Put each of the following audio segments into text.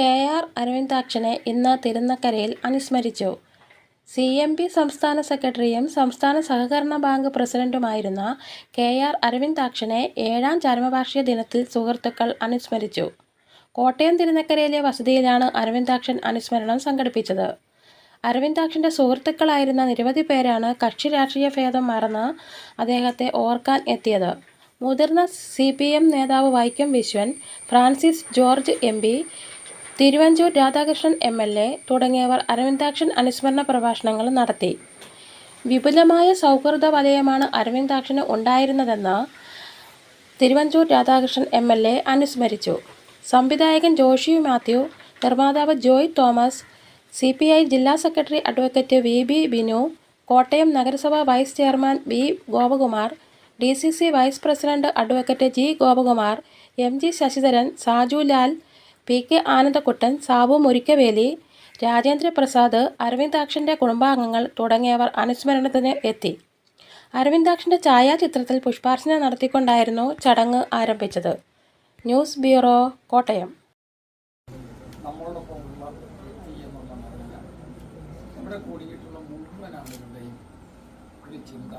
K R അരവിന്ദാക്ഷനെ ഇന്ന് തിരുനക്കരയിൽ അനുസ്മരിച്ചു. C. M. P സംസ്ഥാന സെക്രട്ടറിയും സംസ്ഥാന സഹകരണ ബാങ്ക് പ്രസിഡന്റുമായിരുന്ന കെ. ആർ അരവിന്ദാക്ഷനെ ഏഴാം ചരമവാർഷിക ദിനത്തിൽ സുഹൃത്തുക്കൾ അനുസ്മരിച്ചു. കോട്ടയം തിരുനക്കരയിലെ വസതിയിലാണ് അരവിന്ദാക്ഷൻ അനുസ്മരണം സംഘടിപ്പിച്ചത്. അരവിന്ദാക്ഷന്റെ സുഹൃത്തുക്കളായിരുന്ന നിരവധി പേരാണ് കക്ഷി രാഷ്ട്രീയ ഭേദം മറന്ന് അദ്ദേഹത്തെ ഓർക്കാൻ എത്തിയത്. മുതിർന്ന സി. പി. എം നേതാവ് Vaikom Viswan, Francis George M. P, Thiruvanchoor Radhakrishnan M. L. A തുടങ്ങിയവർ അരവിന്ദാക്ഷൻ അനുസ്മരണ പ്രഭാഷണങ്ങൾ നടത്തി. വിപുലമായ സൗഹൃദ വലയമാണ് അരവിന്ദാക്ഷന് ഉണ്ടായിരുന്നതെന്ന് Thiruvanchoor Radhakrishnan M. L. A അനുസ്മരിച്ചു. സംവിധായകൻ ജോഷി മാത്യു, നിർമ്മാതാവ് Joy Thomas, C. P. I ജില്ലാ secretary advocate V. B. Binu, Kottayam നഗരസഭാ vice chairman B Gopakumar, D. C. C vice president advocate G. Gopakumar, M. G. Sasidharan, Saju Lal, P. K. Anandakuttan, Sabu Murikkaveli, Rajendra Prasad, അരവിന്ദാക്ഷന്റെ കുടുംബാംഗങ്ങൾ തുടങ്ങിയവർ അനുസ്മരണത്തിന് എത്തി. അരവിന്ദാക്ഷന്റെ ഛായാചിത്രത്തിൽ പുഷ്പാർച്ചന നടത്തിക്കൊണ്ടായിരുന്നു ചടങ്ങ് ആരംഭിച്ചത്. News bureau, Kottayam ഇവിടെ കൂടിയിട്ടുള്ള ചിന്ത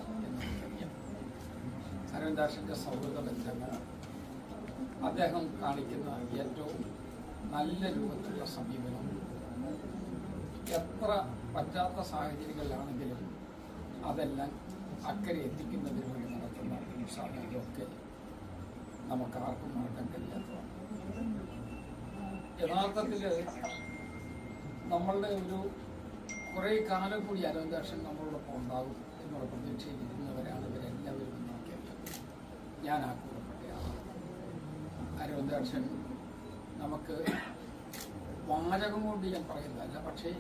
അരവിന്ദാക്ഷന്റെ സൗഹൃദ ബന്ധങ്ങൾ അദ്ദേഹം കാണിക്കുന്ന ഏറ്റവും നല്ല രൂപത്തിലുള്ള സമീപനം. എത്ര പറ്റാത്ത സാഹചര്യങ്ങളിലാണെങ്കിലും അതെല്ലാം അക്കരെ എത്തിക്കുന്നതിന് വേണ്ടി നടത്തുന്ന സാഹചര്യമൊക്കെ നമുക്ക് ആർക്കും മറക്കാൻ കഴിയാത്തതാണ്. യഥാർത്ഥത്തിൽ നമ്മളുടെ ഒരു കുറേ കാലം കൂടി അരവിന്ദാക്ഷൻ നമ്മളോടൊപ്പം ഉണ്ടാകും എന്നുള്ള പ്രതീക്ഷയിൽ ഇരുന്നവരാണ് ഇവരെല്ലാവരും ഞാൻ ആ അരവിന്ദാക്ഷൻ നമുക്ക് വാചകം കൊണ്ട് ഞാൻ പറയുന്നതല്ല പക്ഷേ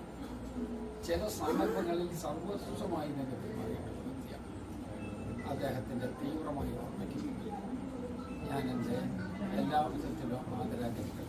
ചില സന്ദർഭങ്ങളിൽ സർവസ്വമായി തന്നെ പെരുമാറിയിട്ടുള്ള വ്യക്തിയാണ് അദ്ദേഹത്തിന്റെ തീവ്രമായ ഓർമ്മയ്ക്ക് ഞാൻ എന്റെ എല്ലാ വിധത്തിലും ആദരാഞ്ജലികൾ